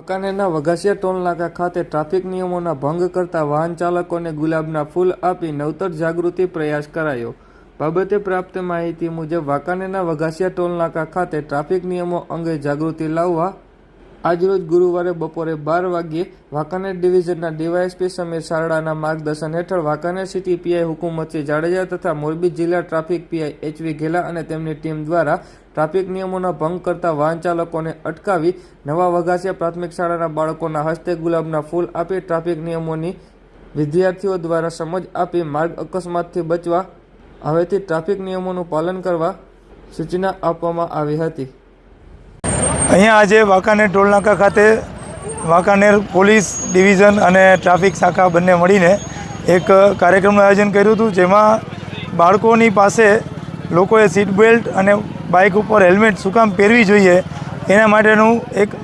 વાંકાનેરના Vaghasiya toll નાકા ખાતે traffic નિયમોના ભંગ કરતા વાહન ચાલકોને ગુલાબના ફૂલ આપી નવતર જાગૃતિ પ્રયાસ કરાયો. બાબતે પ્રાપ્ત માહિતી મુજબ વાંકાનેરના વઘાસિયા ટોલ નાકા ખાતે ટ્રાફિક નિયમો અંગે જાગૃતિ લાવવા આજરોજ ગુરુવારે બપોરે બાર વાગ્યે વાંકાનેર ડિવિઝનના ડીવાયએસપી સમીર સારડાના માર્ગદર્શન હેઠળ વાંકાનેર સિટી પીઆઈ હુકુમતસિંહ જાડેજા તથા મોરબી જિલ્લા ટ્રાફિક પીઆઈ એચવી ઘેલા અને તેમની ટીમ દ્વારા ટ્રાફિક નિયમોના ભંગ કરતા વાહન ચાલકોને અટકાવી નવા વઘાસિયા પ્રાથમિક શાળાના બાળકોના હસ્તે ગુલાબના ફૂલ આપી ટ્રાફિક નિયમોની વિદ્યાર્થીઓ દ્વારા સમજ આપી માર્ગ અકસ્માતથી બચવા હવેથી ટ્રાફિક નિયમોનું પાલન કરવા સૂચના આપવામાં આવી હતી. અહીંયા આજે વાંકાનેર ટોલનાકા ખાતે વાંકાનેર પોલીસ ડિવિઝન અને ટ્રાફિક શાખા બંને મળીને એક કાર્યક્રમનું આયોજન કર્યું હતું, જેમાં બાળકોની પાસે લોકોએ સીટ બેલ્ટ અને બાઇક ઉપર હેલ્મેટ શું કામ પહેરવી જોઈએ. એના માટેનું એક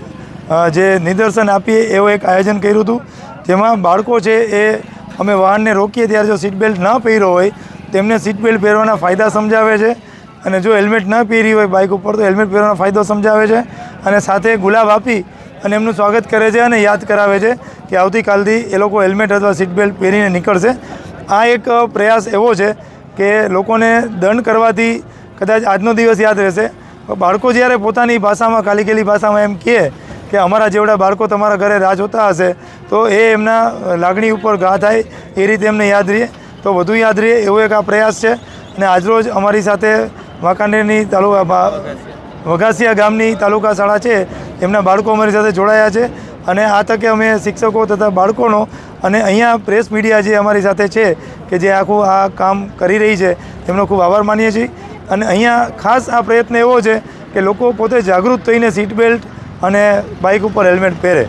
જે નિદર્શન આપીએ એવું એક આયોજન કર્યું હતું, જેમાં બાળકો છે એ અમે વાહનને રોકીએ ત્યારે જો સીટ બેલ્ટ ન પહેર્યો હોય, તેમને સીટ બેલ્ટ પહેરવાના ફાયદા સમજાવે છે અને જો હેલ્મેટ ન પહેરી હોય બાઇક ઉપર, તો હેલ્મેટ પહેરવાનો ફાયદો સમજાવે છે. અને સાથે ગુલાબ આપી અને એમનું સ્વાગત કરે છે અને યાદ કરાવે છે કે આવતીકાલથી એ લોકો હેલ્મેટ અથવા સીટ બેલ્ટ પહેરીને નીકળશે. આ એક પ્રયાસ એવો છે કે લોકોને દંડ કરવાથી કદાચ આજનો દિવસ યાદ રહેશે. બાળકો જ્યારે પોતાની ભાષામાં ખેલી ભાષામાં એમ કહે કે અમારા જેવડા બાળકો તમારા ઘરે રાહ જોતા હશે, તો એ એમના લાગણી ઉપર ઘા થાય, એ રીતે એમને યાદ રહે તો વધુ યાદ રહે એવો એક આ પ્રયાસ છે. અને આજરોજ અમારી સાથે વાંકાનેરની તાલુકા વઘાસિયા ગામની તાલુકા શાળા છે. એમના બાળકો અમારી સાથે જોડાયા છે અને આ તકે અમે શિક્ષકો તથા બાળકોનો અને અહીંયા પ્રેસ મીડિયા જે અમારી સાથે છે કે જે આખું આ કામ કરી રહી છે એમનો ખૂબ આભાર માનીએ છીએ. અને અહીંયા ખાસ આ પ્રયત્ન એવો છે કે લોકો પોતે જાગૃત થઈને સીટ બેલ્ટ અને બાઇક ઉપર હેલ્મેટ પહેરે.